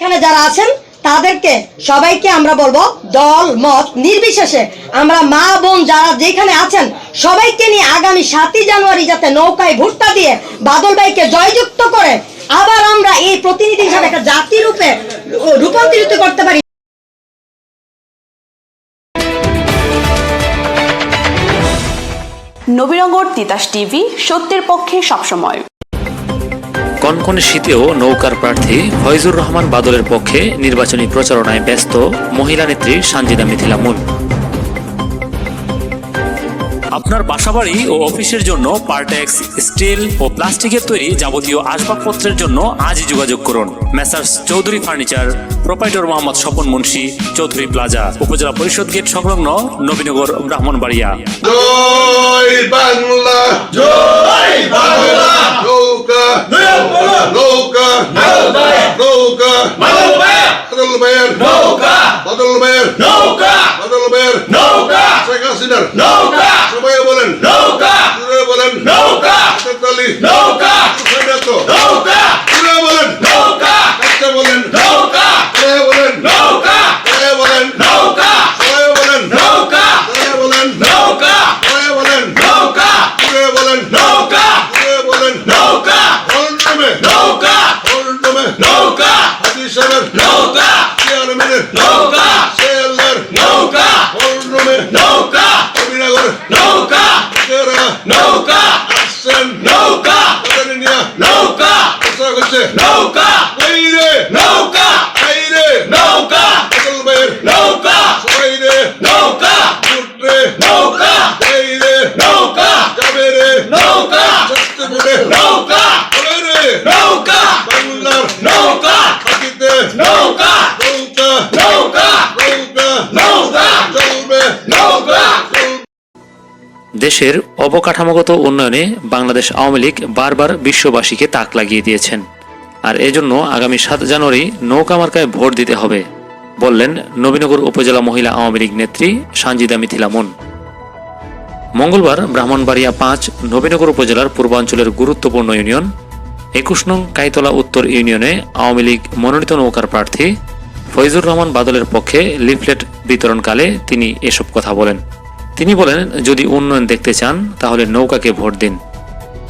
এখানে যারা আছেন, তাদেরকে সবাইকে আমরা বলব দল, মত নির্বিশেষে আমরা মা, বোন যারা যেখানে আছেন, সবাইকে নিয়ে আগামী সাতই জানুয়ারি যাতে নৌকায় ভুট্টা দিয়ে বাদল ভাইকে জয়যুক্ত করে আবার আমরা এই প্রতিনিধি হিসাবে একটা জাতি রূপে রূপান্তরিত করতে পারি। নবীনগর তিতাস টিভি, সত্যের পক্ষে সবসময়। কনকনে শীতেও নৌকার প্রার্থী ফয়জুর রহমান বাদলের পক্ষে নির্বাচনী প্রচারণায় ব্যস্ত মহিলা নেত্রী সানজিদা মিথিলা মুন আপনার বাসাবাড়ি ও অফিসের জন্য পার্টেক্স, স্টিল ও প্লাস্টিকের তৈরি যাবতীয় আসবাবপত্রের জন্য আজই যোগাযোগ করুন। Messrs Chowdhury furniture, proprietor Mohammad Swapan Munshi, Chowdhury plaza, Upazila Parishad gate সংলগ্ন নবীনগর, ব্রাহ্মণবাড়িয়া। জয় বাংলা জয় বাংলা ভাইয়ের নৌকা। বদল ভাইয়ের নৌকা। বদল ভাইয়ের নৌকা। শেখ হাসিনার। নৌকা। সবাই বলেন। নৌকা জুড়ে বলেন নৌকা হাতেতালি নৌকা নৌকা জুড়ে বলেন নৌকা কাছে বলেন নৌকা জুড়ে বলেন নৌকা জুড়ে বলেন নৌকা সবাই বলেন নৌকা জুড়ে বলেন নৌকা জুড়ে বলেন নৌকা জুড়ে বলেন নৌকা জুড়ে বলেন নৌকা হলটমে নৌকা হলটমে নৌকা হাজি সাহেবের নৌকা চেয়ারম্যানের নৌকা সেলের নৌকা হলটমে নৌকা কবিনগর নৌকা তেরা নৌকা আসছেন নৌকা তাদের নিয়ে নৌকা প্রচার করছে নৌকা বাইরে নৌকা বাইরে নৌকা বদল ভাইয়ের নৌকা সবাই রে নৌকা উঠরে নৌকা বাইরে নৌকা যাবে রে নৌকা সত্যপুরে নৌকা বলে রে নৌকা বাংলার নৌকা থাকিতে নৌকা নৌকা নৌকা নৌকা নৌকা চলবে নৌকা চলবে দেশের অবকাঠামোগত উন্নয়নে বাংলাদেশ আওয়ামী লীগ বারবার বিশ্ববাসীকে তাক লাগিয়ে দিয়েছেন। আর এজন্য আগামী সাত জানুয়ারি নৌকা মার্কায় ভোট দিতে হবে, বললেন নবীনগর উপজেলা মহিলা আওয়ামী লীগ নেত্রী সানজিদা মিথিলা মুন। মঙ্গলবার ব্রাহ্মণবাড়িয়া পাঁচ নবীনগর উপজেলার পূর্বাঞ্চলের গুরুত্বপূর্ণ ইউনিয়ন, একুশ নং কাইতলা উত্তর ইউনিয়নে আওয়ামী লীগ মনোনীত নৌকার প্রার্থী ফৈজুর রহমান বাদলের পক্ষে লিফলেট বিতরণকালে তিনি এসব কথা বলেন। তিনি বলেন, যদি উন্নয়ন দেখতে চান, তাহলে নৌকাকে ভোট দিন।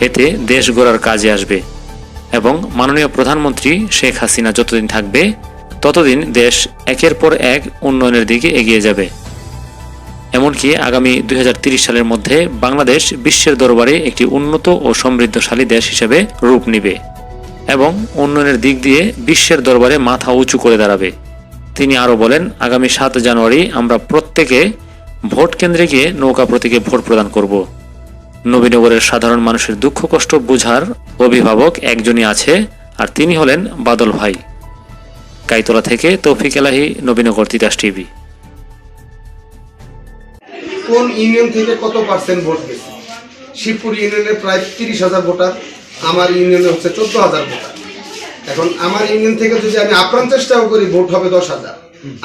এতে দেশ গড়ার কাজে আসবে। এবং মাননীয় প্রধানমন্ত্রী শেখ হাসিনা যতদিন থাকবে, ততদিন দেশ একের পর এক উন্নয়নের দিকে এগিয়ে যাবে। এমনকি আগামী দুই সালের মধ্যে বাংলাদেশ বিশ্বের দরবারে একটি উন্নত ও সমৃদ্ধশালী দেশ হিসেবে রূপ নিবে এবং উন্নয়নের দিক দিয়ে বিশ্বের দরবারে মাথা উঁচু করে দাঁড়াবে। তিনি আরও বলেন, আগামী সাত জানুয়ারি আমরা প্রত্যেকে ভোট কেন্দ্রে গিয়ে নৌকা প্রতীকে ভোট প্রদান করব। নবীনগরের সাধারণ মানুষের দুঃখ কষ্ট বুঝার অভিভাবক একজনই আছে, আর তিনি হলেন বাদল ভাই। কাইতলা থেকে তৌফিক এলাহি, নবীনগর তিতাস টিভি। কোন ইউনিয়ন থেকে কত পার্সেন্ট ভোট গেছে? শিবপুর ইউনিয়নে প্রায় তিরিশ হাজার ভোটার, আমার ইউনিয়নে হচ্ছে চোদ্দ হাজার ভোটার। এখন আমার ইউনিয়ন থেকে যদি আমি আপ্রাণ চেষ্টাও করি, ভোট হবে দশ হাজার।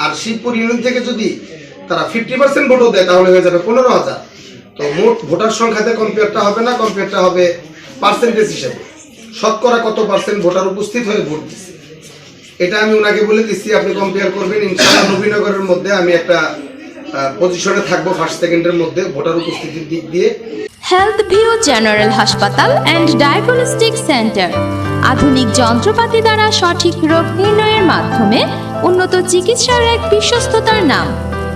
আর শিবপুর ইউনিয়ন থেকে যদি তারা ফিফটি পার্সেন্ট ভোটও দেয়, তাহলে হয়ে যাবে পনেরো হাজার। তো মোট ভোটার সংখ্যাতে কম্পেয়ারটা হবে না কম্পেয়ারটা হবে পার্সেন্টেজ হিসেবে। শতকরা কত পার্সেন্ট ভোটার উপস্থিত হয়ে ভোট দিচ্ছে? এটা আমি ওনাকে বলে দিচ্ছি, আপনি কম্পেয়ার করবেন। ইনশাআল্লাহ নবীনগরের মধ্যে আমি একটা পজিশনে থাকব ফার্স্ট সেকেন্ডের মধ্যে ভোটার উপস্থিতির দিক দিয়ে। হেলথ ভিউ জেনারেল হাসপাতাল অ্যান্ড ডায়াগনস্টিক সেন্টার আধুনিক যন্ত্রপাতি দ্বারা সঠিক রোগ নির্ণয়ের মাধ্যমে উন্নত চিকিৎসার এক বিশ্বস্ততার নাম।